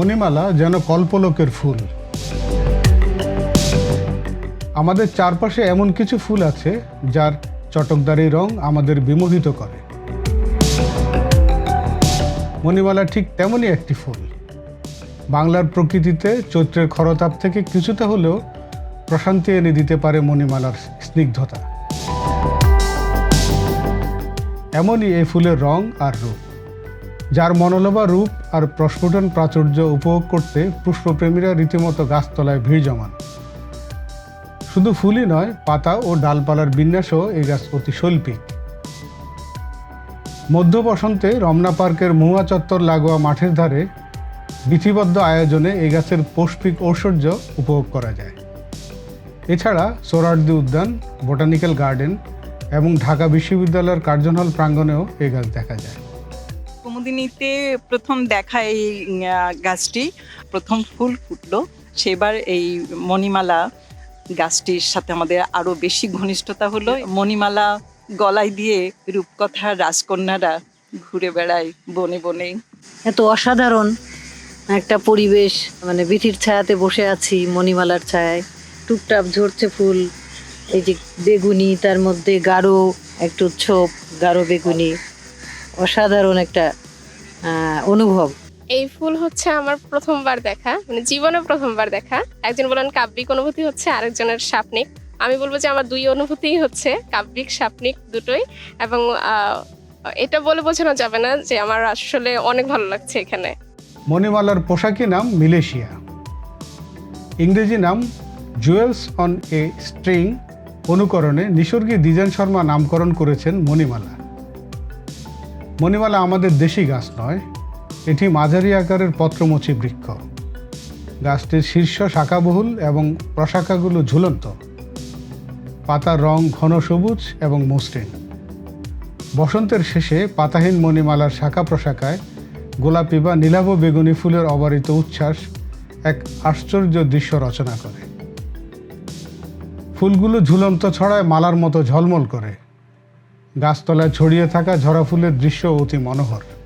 মণিমালা যেন কল্পলোকের ফুল। আমাদের চারপাশে এমন কিছু ফুল আছে, যার চটকদারি রং আমাদের বিমোহিত করে। মণিমালা ঠিক তেমনই একটি ফুল। বাংলার প্রকৃতিতে চৈত্রের খরতাপ থেকে কিছুটা হলেও প্রশান্তি এনে দিতে পারে মণিমালার স্নিগ্ধতা। এমনই এই ফুলের রং আর রূপ। যার মনোলোভা রূপ আর প্রস্ফুটন প্রাচুর্য উপভোগ করতে পুষ্পপ্রেমীরা রীতিমতো গাছতলায় ভিড় জমান। শুধু ফুলই নয়, পাতা ও ডালপালার বিন্যাসও এই গাছ অতি শৈল্পিক। মধ্য বসন্তে রমনা পার্কের মহুয়া চত্বর লাগোয়া মাঠের ধারে বিধিবদ্ধ আয়োজনে এই গাছের পৌষ্পিক ঐশ্বর্য উপভোগ করা যায়। এছাড়া সোরারদি উদ্যান, বোটানিক্যাল গার্ডেন এবং ঢাকা বিশ্ববিদ্যালয়ের কার্জন হল প্রাঙ্গণেও এই গাছ দেখা যায়। কুমুদিনীতে প্রথম দেখা এই গাছটি, প্রথম ফুল ফুটলো। সেবার এই মণিমালা গাছটির সাথে আমাদের আরও বেশি ঘনিষ্ঠতা হলো। মণিমালা গলায় দিয়ে রূপকথা রাজকন্যারা ঘুরে বেড়ায় বনে বনে। এত অসাধারণ একটা পরিবেশ মানে বিথির ছায়াতে বসে আছি মণিমালার ছায়ায়। টুপটাপ ঝরছে ফুল, এই যে বেগুনি, তার মধ্যে গাঢ় একটু ছোপ গাঢ় বেগুনি। অসাধারণ একটা অনুভব? এই ফুল হচ্ছে আমার প্রথমবার দেখা মানে জীবনে প্রথমবার দেখা। একজন বলেন কাব্যিক অনুভূতি হচ্ছে আরেকজনের সাপনিক। আমি বলব যে আমার দুই অনুভূতিই হচ্ছে কাব্যিক সাপনিক দুটোই। এবং এটা বলে বোঝানো যাবে না যে আমার আসলে অনেক ভালো লাগছে এখানে। মণিমালার পোশাকি নাম মিলেশিয়া। ইংরেজি নাম জুয়েলস অন এ স্ট্রিং অনুকরণে নিসর্গী দ্বিজেন শর্মা নামকরণ করেছেন মণিমালা। মণিমালা আমাদের দেশি গাছ নয়, এটি মাঝারি আকারের পত্রমোচী বৃক্ষ। গাছটির শীর্ষ শাখাবহুল এবং প্রশাখাগুলো ঝুলন্ত। পাতার রং ঘন সবুজ এবং মসৃণ। বসন্তের শেষে পাতাহীন মণিমালার শাখা প্রশাখায় গোলাপি বা নীলাভ বেগুনি ফুলের অবারিত উচ্ছ্বাস এক আশ্চর্য দৃশ্য রচনা করে। ফুলগুলো ঝুলন্ত ছড়ায় মালার মতো ঝলমল করে। গাছতলায় ছড়িয়ে থাকা ঝরা ফুলের দৃশ্য অতি মনোহর।